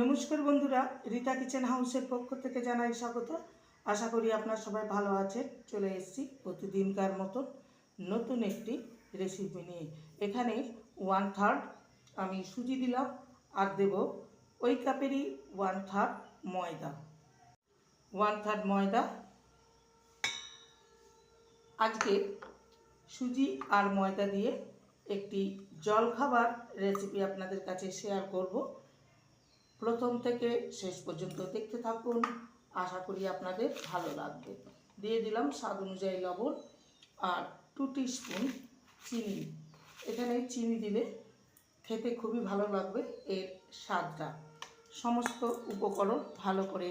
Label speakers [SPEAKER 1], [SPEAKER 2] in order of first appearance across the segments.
[SPEAKER 1] নমস্কার বন্ধুরা, রীতা কিচেন হাউসের পক্ষ থেকে জানাই স্বাগত। আশা করি আপনার সবাই ভালো আছেন। চলে এসেছি প্রতিদিনকার মতো নতুন একটি রেসিপি নিয়ে। এখানে ওয়ান থার্ড আমি সুজি দিলাম আর দেব ওই কাপেরই ওয়ান থার্ড ময়দা। ওয়ান থার্ড ময়দা। আজকে সুজি আর ময়দা দিয়ে একটি জলখাবার রেসিপি আপনাদের কাছে শেয়ার করব। প্রথম থেকে শেষ পর্যন্ত দেখতে থাকুন। আশা করি আপনাদের ভালো লাগবে। দিয়ে দিলাম স্বাদ অনুযায়ী লবণ আর টু স্পুন চিনি। এখানে চিনি দিলে খেতে খুবই ভালো লাগবে এর স্বাদটা। সমস্ত উপকরণ ভালো করে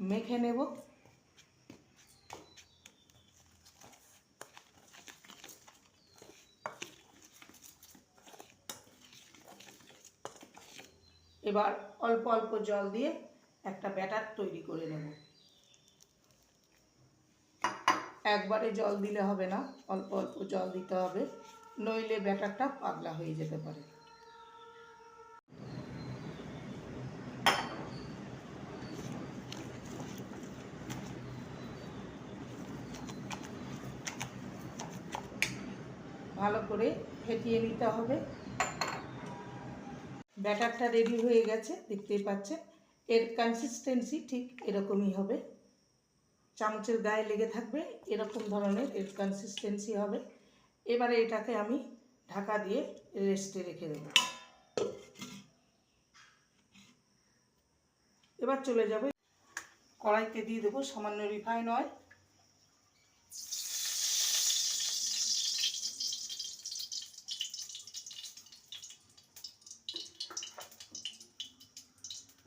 [SPEAKER 1] মেখে নেব। এবার অল্প অল্প জল দিয়ে একটা ব্যাটার তৈরি করে নেব। একবারে জল দিলে হবে না, অল্প অল্প জল দিতে হবে, নইলে ব্যাটারটা পাতলা হয়ে যেতে পারে। ভালো করে ফেটিয়ে নিতে হবে। ব্যাটারটা রেডি হয়ে গেছে, দেখতেই পাচ্ছেন। এর কনসিস্টেন্সি ঠিক এরকমই হবে। চামচের গায়ে লেগে থাকবে, এরকম ধরনের এর কনসিস্টেন্সি হবে। এবারে এটাকে আমি ঢাকা দিয়ে রেস্টে রেখে দেব। এবার চলে যাবে। কড়াইতে দিয়ে দেবো সামান্য রিফাইন অয়েল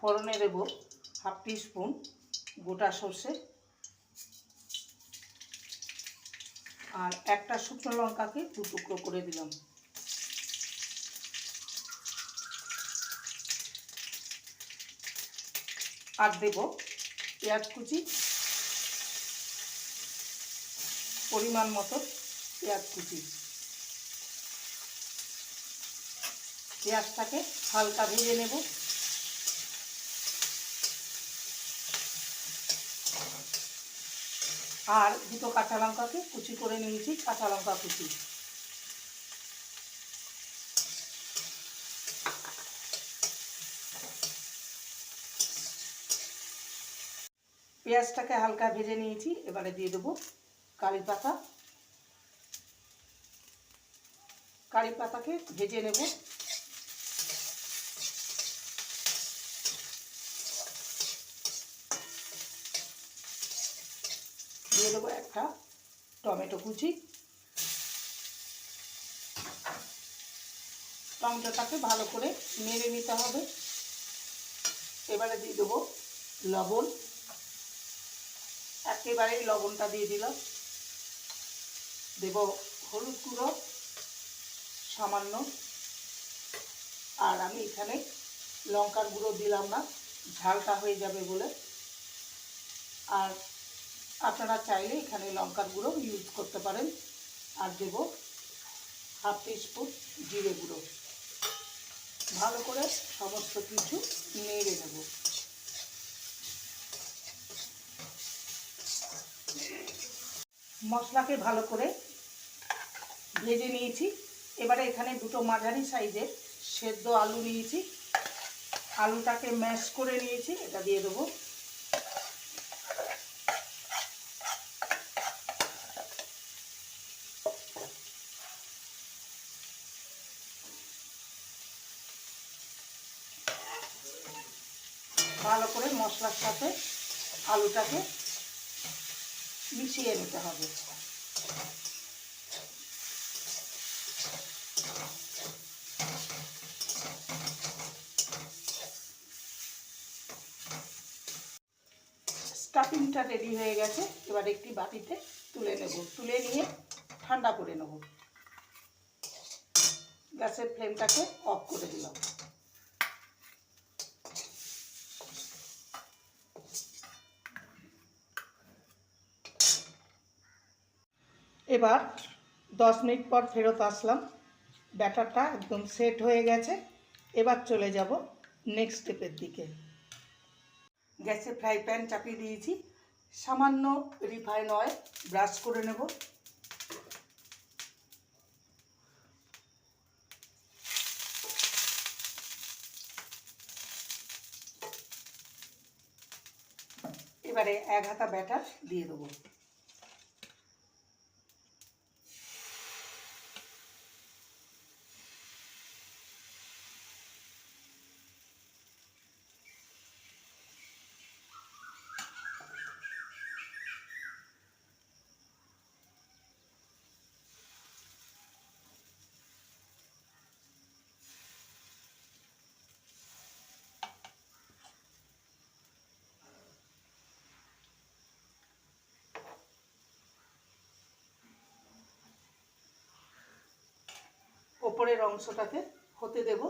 [SPEAKER 1] ফোড়নে দেবো হাফ স্পুন গোটা সর্ষে আর একটা শুকনো লঙ্কাকে দু টুকরো করে দিলাম। আর দেব পেঁয়াজ কুচি। পরিমাণ মতো পেঁয়াজ কুচি। পেঁয়াজটাকে হালকা ভেজে নেব। আর দুটো কাঁচা লঙ্কাকে কুচি করে নিয়েছি কাঁচা লঙ্কা কুচি। পেঁয়াজটাকে হালকা ভেজে নিয়েছি, এবারে দিয়ে দেবো কারি পাতা। কারি পাতাকে ভেজে নেব। দিয়ে দেবো একটা টমেটো কুচি। টমেটোটাকে ভালো করে নেড়ে নিতে হবে। এবারে দিয়ে দেবো লবণ। একেবারেই লবণটা দিয়ে দিলাম। দেব হলুদ গুঁড়ো, সামান্য। আর আমি এখানে লঙ্কার গুঁড়ো দিলাম না, ঝালটা হয়ে যাবে বলে। আর আপনারা চাইলে এখানে লঙ্কার গুঁড়ো ইউজ করতে পারেন। আর দেব হাফ স্পুন জিরে গুঁড়ো। ভালো করে সমস্ত কিছু নেড়ে নেব। মশলাকে ভালো করে ভেজে নিয়েছি। এবারে এখানে দুটো মাঝারি সাইজের সেদ্ধ আলু নিয়েছি। আলুটাকে ম্যাশ করে নিয়েছি, এটা দিয়ে দেবো ভালো করে মশলার সাথে আলুটাকে মিশিয়ে নিতে হবে। স্টাফিংটা রেডি হয়ে গেছে। এবার একটি বাটিতে তুলে নেব। তুলে নিয়ে ঠান্ডা করে নেব। গ্যাসের ফ্লেমটাকে অফ করে দিলাম। এবার দশ মিনিট পর ফেরত আসলাম। ব্যাটারটা একদম সেট হয়ে গেছে। এবার চলে যাব নেক্সট স্টেপের দিকে। গ্যাসে ফ্রাই প্যান চাপিয়ে দিয়েছি। সামান্য রিফাইন অয়েল ব্রাশ করে নেব। এবারে এক হাতা ব্যাটার দিয়ে দেবো। ওপরের অংশটাকে হতে দেব।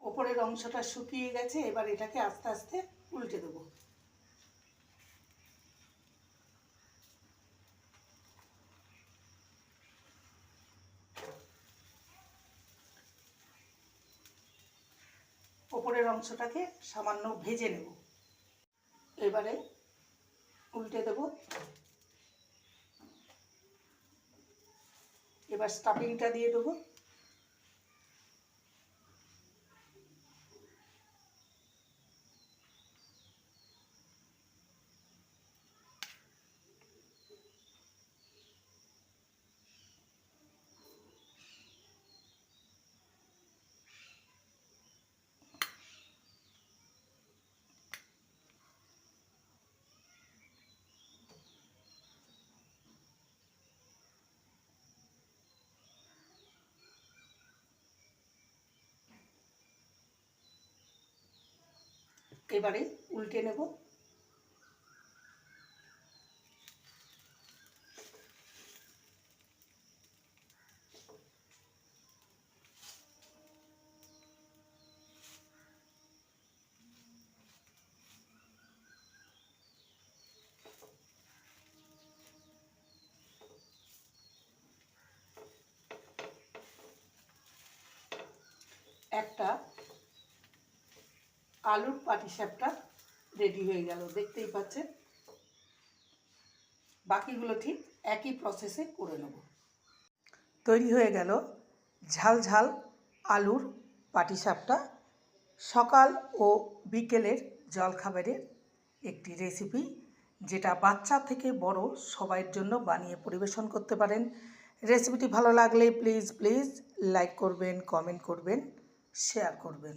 [SPEAKER 1] ওপরের অংশটা শুকিয়ে গেছে, এবার এটাকে আস্তে আস্তে উল্টে দেবো। ওপরের অংশটাকে সামান্য ভেজে নেব। এবারে উল্টে দেব। এবার স্টাফিংটা দিয়ে দেবো। এবারে উল্টে নেব। একটা আলুর পাটিসাপটা রেডি হয়ে গেল, দেখতেই পাচ্ছেন? বাকিগুলো ঠিক একই প্রসেসে করে নেব। তৈরি হয়ে গেল ঝাল ঝাল আলুর পাটিসাপটা সকাল ও বিকেলের জলখাবারের একটি রেসিপি যেটা বাচ্চা থেকে বড় সবাইয়ের জন্য বানিয়ে পরিবেশন করতে পারেন। রেসিপিটি ভালো লাগলে প্লিজ প্লিজ লাইক করবেন কমেন্ট করবেন শেয়ার করবেন।